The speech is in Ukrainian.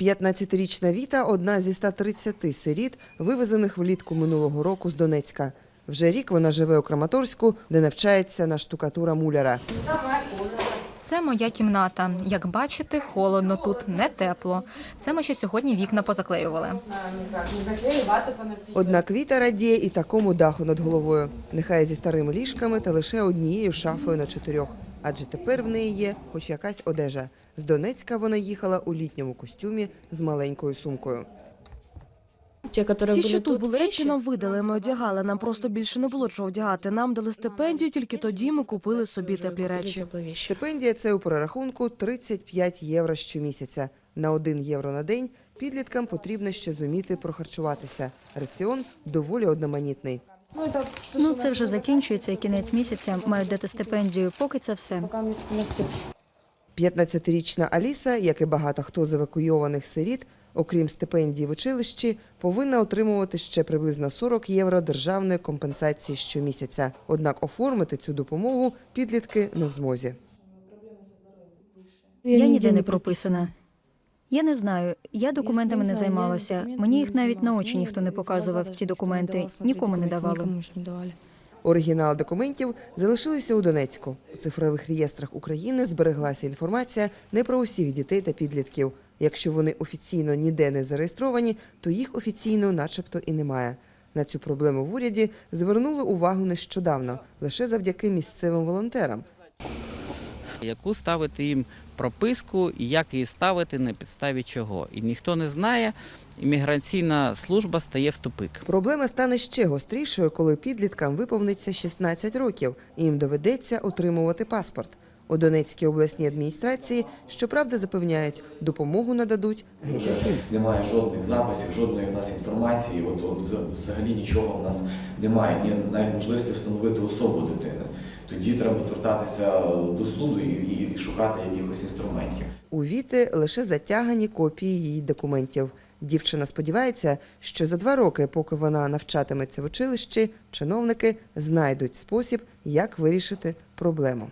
15-річна Віта – одна зі 130 сиріт, вивезених влітку минулого року з Донецька. Вже рік вона живе у Краматорську, де навчається на штукатура муляра. Це моя кімната. Як бачите, холодно тут, не тепло. Це ми ще сьогодні вікна позаклеювали. Однак Віта радіє і такому даху над головою. Нехай зі старими ліжками та лише однією шафою на чотирьох Адже тепер в неї є хоч якась одежа. З Донецька вона їхала у літньому костюмі з маленькою сумкою. Те, которые Ті, были що тут тут, були речі, нам видали. Ми одягали. Нам просто більше не було чого вдягати. Нам дали стипендію, тільки тоді ми купили собі уже теплі купили речі. теплые вещи. Стипендія це у перерахунку 35 євро щомісяця. На 1 євро на день підліткам потрібно ще зуміти прохарчуватися. Раціон доволі одноманітний. Ну, це вже закінчується кінець місяця. Мають дати стипендію. Поки це все. Пока мы на всё. 15-річна Аліса, як і багато хто з евакуйованих сиріт, окрім стипендії в училищі, повинна отримувати ще приблизно 40 євро державної компенсації щомісяця. Однак оформити цю допомогу підлітки не в змозі. Я ніде не прописана. Я не знаю. Я документами не займалася. Мені їх навіть на очі ніхто не показував. Ці документи нікому не давали. Никому ж не давали. Оригінал документів залишилися у Донецьку. У цифрових реєстрах України збереглася інформація не про усіх дітей та підлітків. Якщо вони офіційно ніде не зареєстровані, то їх офіційно, начебто, і немає. На цю проблему в уряді звернули увагу нещодавно, лише завдяки місцевим волонтерам. Яку ставити їм прописку і як її ставити на підставі чого. І ніхто не знає, імміграційна служба стає в тупик. Проблема стане ще гострішою, коли підліткам виповниться 16 років, і їм доведеться отримувати паспорт. У Донецькій обласній адміністрації, щоправда, запевняють, допомогу нададуть геть усім. Немає жодних записів, жодної в нас інформації. От, от взагалі нічого в нас немає. Ні навіть можливості встановити особу дитини. Тоді треба звертатися до суду і, і, і шукати якихось інструментів. У Віти лише затягані копії її документів. Дівчина сподівається, що за два роки, поки вона навчатиметься в училищі, чиновники знайдуть спосіб, як вирішити проблему.